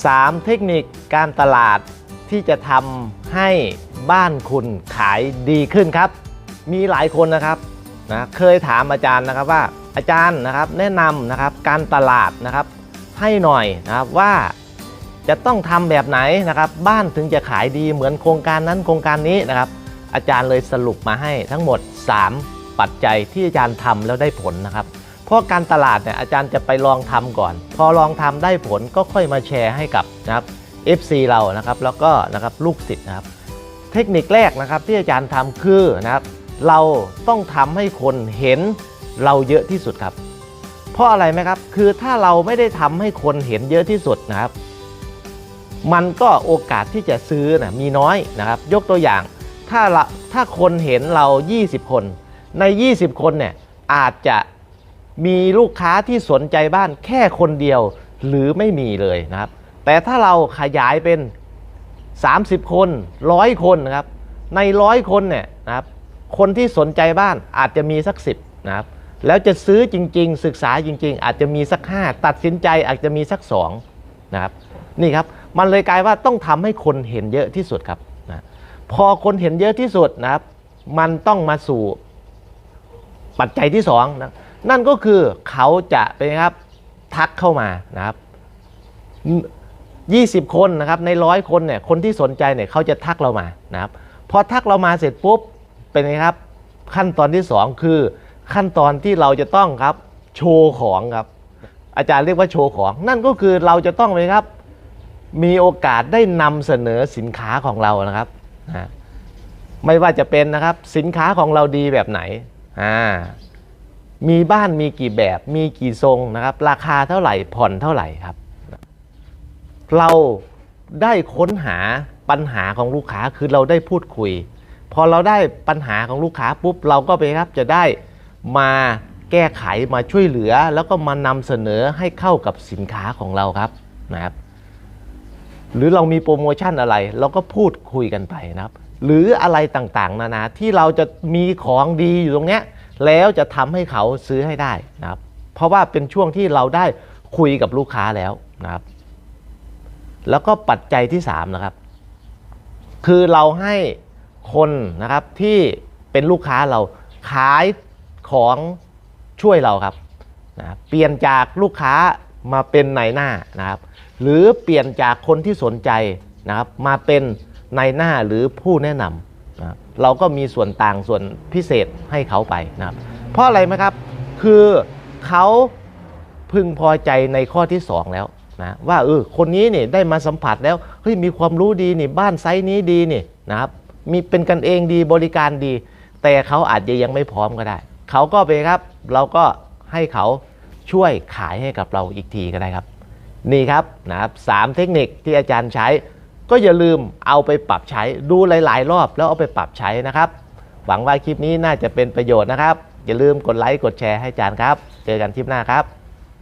3 เทคนิคการตลาดที่จะทำให้บ้านคุณขายดีขึ้นครับ มีหลายคนนะครับนะเคยถามอาจารย์นะครับว่าอาจารย์นะครับแนะนำนะครับการตลาดนะครับให้หน่อยนะครับว่าจะต้องทำแบบไหนนะครับ บ้านถึงจะขายดีเหมือนโครงการนั้นโครงการนี้นะครับ อาจารย์เลยสรุปมาให้ทั้งหมด 3 ปัจจัยที่อาจารย์ทำแล้วได้ผลนะครับ ราะการตลาดเนี่ยอาจารย์จะไปลองทำก่อน พอลองทำได้ผลก็ค่อยมาแชร์ให้กับนะครับ FC เรานะครับแล้วก็นะครับลูกศิษย์นะครับ เทคนิคแรกนะครับที่อาจารย์ทำคือนะครับเราต้องทำให้คนเห็นเราเยอะที่สุดครับ เพราะอะไรไหมครับคือถ้าเราไม่ได้ทำให้คนเห็นเยอะที่สุดนะครับ มันก็โอกาสที่จะซื้อนะมีน้อยนะครับ ยกตัวอย่างถ้าถ้าคนเห็นเรา 20 คน ใน 20 คนเนี่ยอาจจะ มีลูกค้าที่สนใจบ้านแค่คนเดียวหรือไม่มีเลยนะครับ แต่ถ้าเราขยายเป็น 30 คนร้อยคนนะครับ ในร้อยคนเนี่ยนะครับ คนที่สนใจบ้านอาจจะมีสัก 10นะครับ แล้วจะซื้อจริง ๆ ศึกษาจริง ๆ อาจจะมีสัก 5 ตัดสินใจอาจจะมีสัก2นะครับ นี่ครับ มันเลยกลายว่าต้องทำให้คนเห็นเยอะที่สุดครับนะพอคนเห็นเยอะที่สุดนะครับ มันต้องมาสู่ปัจจัยที่2นะ นั่นก็คือเขาจะเป็นครับทักเข้ามานะครับ 20 คนนะครับในร้อยคนเนี่ยคนที่สนใจเนี่ยเขาจะทักเรามานะครับพอทักเรามาเสร็จปุ๊บเป็นไงครับขั้นตอนที่ 2 คือขั้นตอนที่เราจะต้องครับโชว์ของครับ อาจารย์เรียกว่าโชว์ของ นั่นก็คือเราจะต้องไปครับ มีโอกาสได้นำเสนอสินค้าของเรานะครับนะไม่ว่าจะเป็นนะครับสินค้าของเราดีแบบไหนอ่า มีบ้านมีกี่แบบ มีกี่ทรงนะครับ ราคาเท่าไหร่ผ่อนเท่าไหร่ครับ เราได้ค้นหาปัญหาของลูกค้าคือเราได้พูดคุย พอเราได้ปัญหาของลูกค้าปุ๊บเราก็ไปครับจะได้มาแก้ไขมาช่วยเหลือ แล้วก็มานำเสนอให้เข้ากับสินค้าของเราครับนะครับ หรือเรามีโปรโมชั่นอะไร เราก็พูดคุยกันไปนะครับ หรืออะไรต่างๆ นานาที่เราจะมีของดีอยู่ตรงเนี้ย แล้วจะทำให้เขาซื้อให้ได้นะครับ เพราะว่าเป็นช่วงที่เราได้คุยกับลูกค้าแล้วนะครับ แล้วก็ปัจจัยที่3นะครับ คือเราให้คนนะครับที่เป็นลูกค้าเราขายของช่วยเราครับนะเปลี่ยนจากลูกค้ามาเป็นนายหน้านะครับ หรือเปลี่ยนจากคนที่สนใจนะครับ มาเป็นนายหน้าหรือผู้แนะนำ นะเราก็มีส่วนต่างส่วนพิเศษให้เขาไปนะครับเพราะอะไรไหมครับ คือเขาพึงพอใจในข้อที่ 2 แล้วนะว่าเออคนนี้เนี่ยได้มาสัมผัสแล้วเฮ้ยมีความรู้ดีนี่บ้านไซส์นี้ดีนี่นะครับมีเป็นกันเองดีบริการดี แต่เขาอาจจะยังไม่พร้อมก็ได้ เขาก็ไปครับ เราก็ให้เขาช่วยขายให้กับเราอีกทีก็ได้ครับ นี่ครับนะครับสามเทคนิคที่อาจารย์ใช้ ก็อย่าลืมเอาไปปรับใช้ดูหลาย ๆ รอบแล้วเอาไปปรับใช้นะครับ หวังว่าคลิปนี้น่าจะเป็นประโยชน์นะครับ อย่าลืมกดไลค์กดแชร์ให้อาจารย์ครับ เจอกันคลิปหน้าครับ